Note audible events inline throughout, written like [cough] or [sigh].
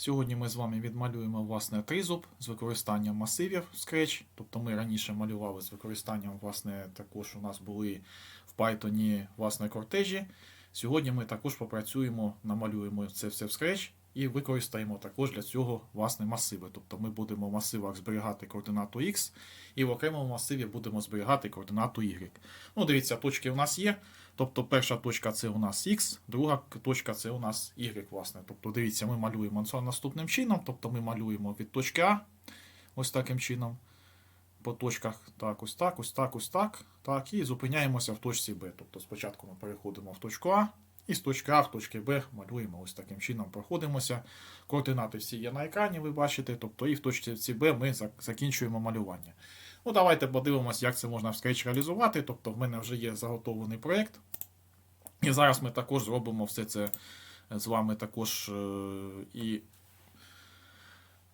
Сьогодні ми з вами відмалюємо власне тризуб з використанням масивів Scratch. Тобто ми раніше малювали з використанням, власне, також у нас були в Python власне кортежі. Сьогодні ми також попрацюємо, намалюємо це все в Scratch і використаємо також для цього власне масиви. Тобто ми будемо в масивах зберігати координату X і в окремому масиві будемо зберігати координату Y. Ну, дивіться, точки у нас є. Тобто перша точка це у нас X, друга точка це у нас Y, власне. Тобто, дивіться, ми малюємо це наступним чином. Тобто ми малюємо від точки А, ось таким чином. По точках так, ось так, ось так, ось так. Так, і зупиняємося в точці Б. Тобто спочатку ми переходимо в точку А, і з точки А в точки Б малюємо ось таким чином, проходимося. Координати всі є на екрані, ви бачите. Тобто і в точці Б ми закінчуємо малювання. Ну, давайте подивимося, як це можна в Scratch реалізувати. Тобто, в мене вже є заготовлений проєкт. І зараз ми також зробимо все це з вами також е, і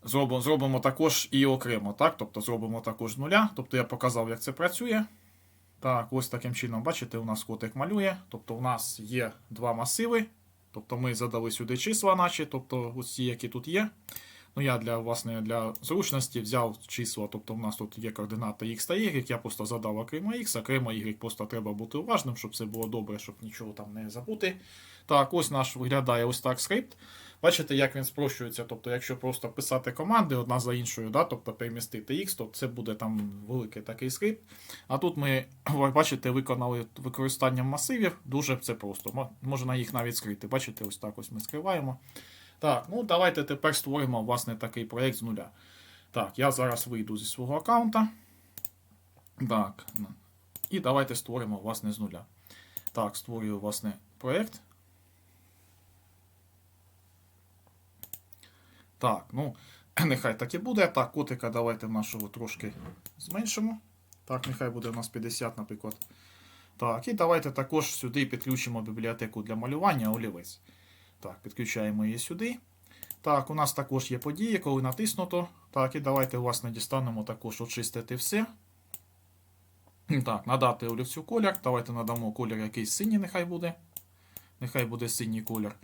зробимо, зробимо також і окремо. так? Тобто зробимо також нуля. Тобто я показав, як це працює. Так, ось таким чином, бачите, у нас котик малює. Тобто, у нас є два масиви. Тобто ми задали сюди числа, наші, тобто ось ці, які тут є. Ну, я для власне для зручності взяв числа, тобто в нас тут є координата x та y, я просто задав окремо x, окремо y, просто треба бути уважним, щоб все було добре, щоб нічого там не забути. Так, ось наш виглядає ось так скрипт. Бачите, як він спрощується. Тобто, якщо просто писати команди одна за іншою, да, тобто перемістити x, то це буде там великий такий скрипт. А тут ми, [clears throat] бачите, виконали використанням масивів. Дуже це просто. Можна їх навіть скрити. Бачите, ось так ось ми скриваємо. Так, ну давайте тепер створимо власне такий проєкт з нуля. Так, я зараз вийду зі свого аккаунта. Так. ну, І давайте створимо власне з нуля. Так, створюю власне проєкт. Так, ну, [clears throat] нехай так і буде. Так, котика давайте нашого трошки зменшимо. Так, нехай буде у нас 50, наприклад. Так, і давайте також сюди підключимо бібліотеку для малювання олівець. Так, підключаємо її сюди. Так, у нас також є події, коли натиснуто. Так, і давайте, власне, дістанемо також очистити все. Так, надати олівцю колір. Давайте надамо колір якийсь синій, нехай буде. Нехай буде синій колір.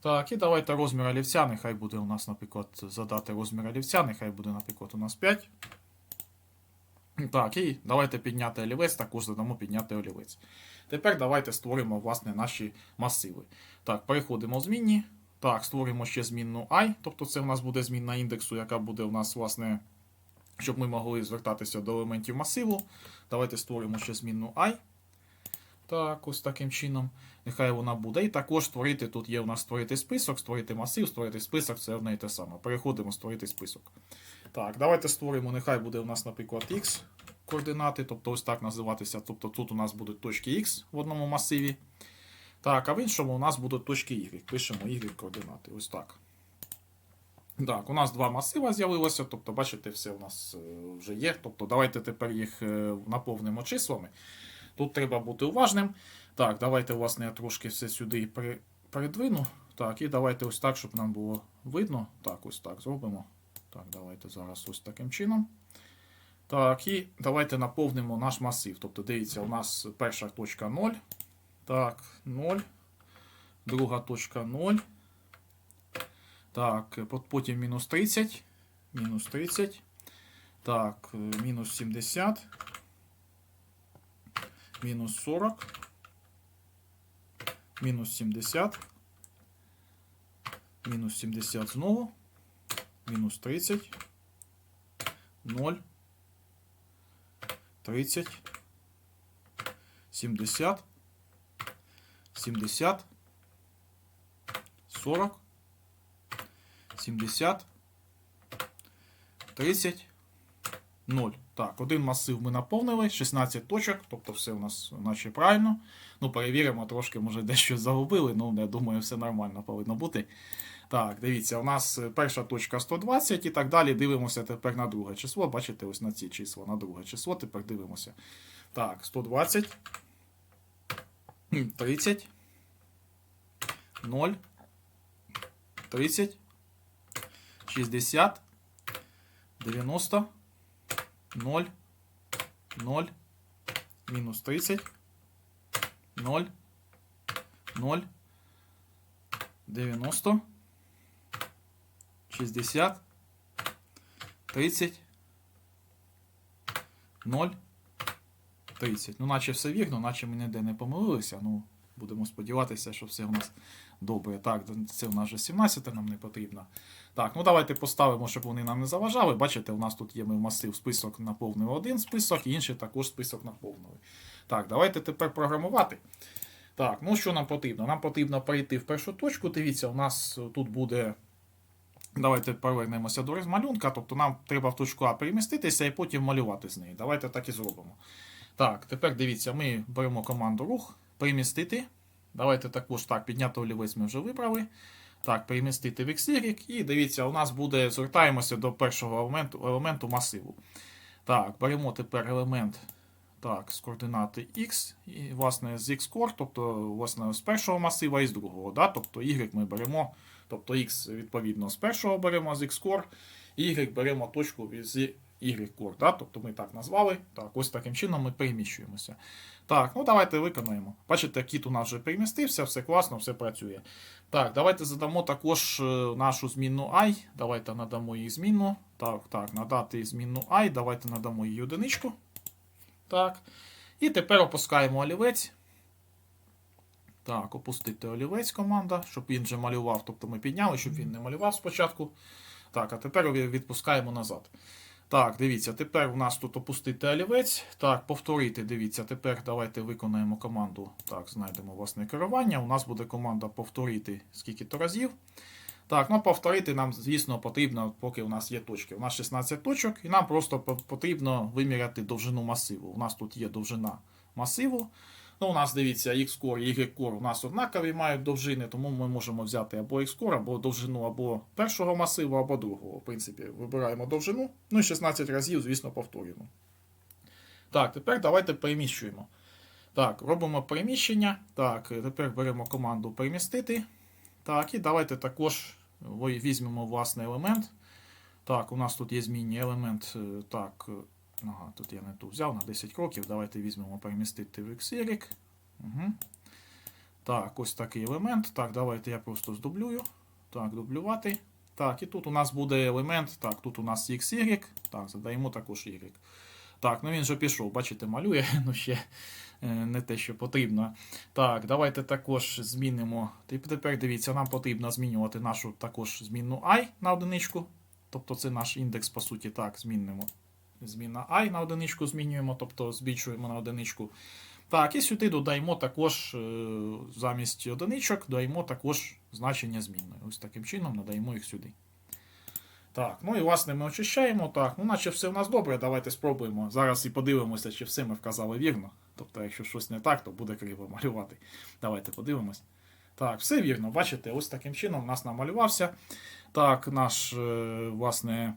Так, і давайте розмір олівця. Нехай буде у нас, наприклад, задати розмір олівця, нехай буде, наприклад, у нас 5. Так, і давайте підняти олівець, також задамо підняти олівець. Тепер давайте створимо власне наші масиви. Так, переходимо в змінні. Так, створимо ще змінну i, тобто це в нас буде змінна індексу, яка буде у нас, власне, щоб ми могли звертатися до елементів масиву. Давайте створимо ще змінну i. Так, ось таким чином. Нехай вона буде. І також створити, тут є у нас створити список, створити масив, створити список, це одне і те саме. Переходимо створити список. Так, давайте створимо, нехай буде у нас, наприклад, x координати, тобто ось так називатися. Тобто тут у нас будуть точки x в одному масиві. Так, а в іншому у нас будуть точки y. Пишемо y координати. Ось так. Так, у нас два масива з'явилося, тобто, бачите, все у нас е, вже є. Тобто, давайте тепер їх е, наповнимо числами. Тут треба бути уважним. Так, давайте, власне, я трошки все сюди передвину. Так, і давайте ось так, щоб нам було видно. Так, ось так зробимо. Так, давайте зараз ось таким чином. Так, і давайте наповнимо наш масив. Тобто, дивіться, у нас перша точка 0. Так, 0. Друга точка 0. Так, потім мінус 30. Мінус 30. Так, е, мінус 70. Мінус 40. Мінус 70. Мінус 70 знову. Мінус 30. 0. 30. 70. 70. 40. 70. 30. 0. Так, один масив ми наповнили, 16 точок, тобто все у нас наче правильно. Ну, перевіримо, трошки, може, дещо загубили, ну, я думаю, все нормально повинно бути. Так, дивіться, у нас е, перша точка 120 і так далі. Дивимося тепер на друге число. Бачите, ось на ці числа, на друге число. Тепер дивимося. Так, 120. 30. 0. 30. 60. 90. 0. 0. Мінус 30. 0. 0. 90. 60, 30, 0, 30. Ну, наче все вірно, наче ми ніде не помилилися. Ну, будемо сподіватися, що все у нас добре. Так, це у нас вже 17 нам не потрібно. Так, ну давайте поставимо, щоб вони нам не заважали. Бачите, у нас тут є ми масив список наповнив один список, інший також список наповнили. Так, давайте тепер програмувати. Так, ну що нам потрібно? Нам потрібно перейти в першу точку. Дивіться, у нас тут буде. Давайте повернемося до розмалюнка. Тобто нам треба в точку А переміститися і потім малювати з неї. Давайте так і зробимо. Так, тепер дивіться, ми беремо команду рух, перемістити. Давайте також так, підняти олівець ми вже вибрали. Так, перемістити в XY. І дивіться, у нас буде, звертаємося до першого елементу, елементу масиву. Так, беремо тепер елемент так, з координати X, і, власне, з X-core, тобто власне, з першого масива і з другого. Да? Тобто Y ми беремо, тобто X відповідно з першого беремо з X-core, Y беремо точку з Y-core. Да? Тобто ми так назвали. Так, ось таким чином ми переміщуємося. Так, ну давайте виконаємо. Бачите, кіт у нас вже перемістився, все класно, все працює. Так, давайте задамо також е, нашу змінну i. Давайте надамо їй змінну. Так, так, надати змінну i, давайте надамо їй одиничку. Так. І тепер опускаємо олівець. Так, опустити олівець команда, щоб він вже малював. Тобто ми підняли, щоб він не малював спочатку. Так, а тепер відпускаємо назад. Так, дивіться, тепер у нас тут опустити олівець. Так, повторити, дивіться, тепер давайте виконаємо команду. Так, знайдемо власне керування. У нас буде команда повторити скільки-то разів. Так, ну повторити нам, звісно, потрібно, поки у нас є точки. У нас 16 точок, і нам просто потрібно виміряти довжину масиву. У нас тут є довжина масиву. Ну, у нас дивіться, X-core і Y-core у нас однакові мають довжини, тому ми можемо взяти або X-core, або довжину або першого масиву, або другого. В принципі, вибираємо довжину. Ну і 16 разів, звісно, повторюємо. Так, тепер давайте переміщуємо. Так, робимо переміщення. Так, тепер беремо команду перемістити. Так, і давайте також візьмемо власний елемент. Так, у нас тут є змінний елемент. е, Так, ага, тут я не ту взяв на 10 кроків. Давайте візьмемо перемістити в XY. Угу. Так, ось такий елемент. Так, давайте я просто здублюю. Так, дублювати. Так, і тут у нас буде елемент. Так, тут у нас XY. Так, задаємо також Y. Так, ну він же пішов, бачите, малює, [laughs] ну ще е, не те, що потрібно. Так, давайте також змінимо. Тепер дивіться, нам потрібно змінювати нашу також змінну і на одиничку. Тобто це наш індекс, по суті, так, змінимо. Зміна і на одиничку змінюємо, тобто збільшуємо на одиничку. Так, і сюди додаємо також е, замість одиничок, додаємо також значення змінної. Ось таким чином надаємо їх сюди. Так, ну і власне ми очищаємо. Так, ну наче все в нас добре. Давайте спробуємо. Зараз і подивимося, чи все ми вказали вірно. Тобто, якщо щось не так, то буде криво малювати. Давайте подивимось. Так, все вірно. Бачите, ось таким чином у нас намалювався. Так, наш, е, власне,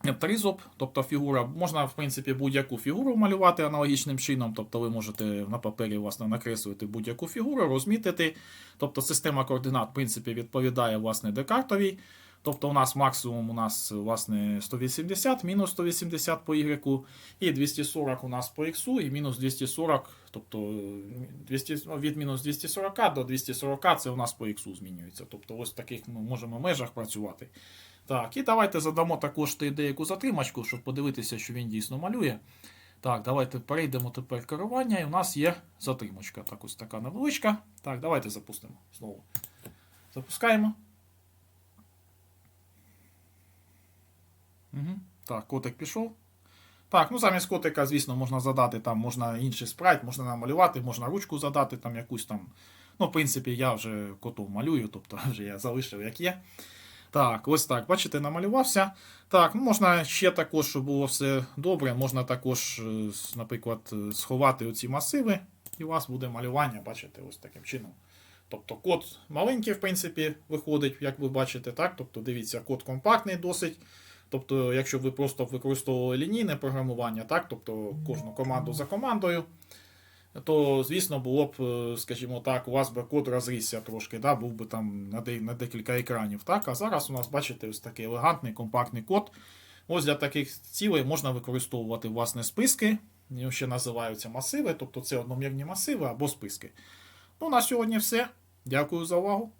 тризуб, тобто фігура. Можна, в принципі, будь-яку фігуру малювати аналогічним чином. Тобто ви можете на папері власне, накреслити будь-яку фігуру, розмітити. Тобто система координат, в принципі, відповідає власне декартовій. Тобто у нас максимум у нас власне 180, мінус 180 по Y, і 240 у нас по X, і мінус 240, тобто е, 200, ну, від мінус 240 до 240 це у нас по X змінюється. Тобто ось в таких ми можемо межах працювати. Так, і давайте задамо також деяку затримачку, щоб подивитися, що він дійсно малює. Так, давайте перейдемо тепер керування, і у нас є затримочка. Так, ось така невеличка. Так, давайте запустимо знову. Запускаємо. Так, котик пішов. Так, ну замість котика, звісно, можна задати там, можна інший спрайт, можна намалювати, можна ручку задати, там якусь там. Ну, в принципі, я вже котов малюю, тобто [laughs] вже я залишив як є. Так, ось так, бачите, намалювався. Так, ну можна ще також, щоб було все добре, можна також, е, наприклад, е, сховати оці масиви, і у вас буде малювання, бачите, ось таким чином. Тобто код маленький, в принципі, виходить, як ви бачите, так? Тобто, дивіться, код компактний досить. Тобто, якщо ви просто використовували лінійне програмування, так, тобто кожну команду за командою, то, звісно, було б, е, скажімо так, у вас би код розрісся трошки, да, був би там на, на декілька екранів. Так? А зараз у нас, бачите, ось такий елегантний, компактний код. Ось для таких цілей можна використовувати власне списки, ще називаються масиви, тобто це одномірні масиви або списки. Ну, на сьогодні все. Дякую за увагу.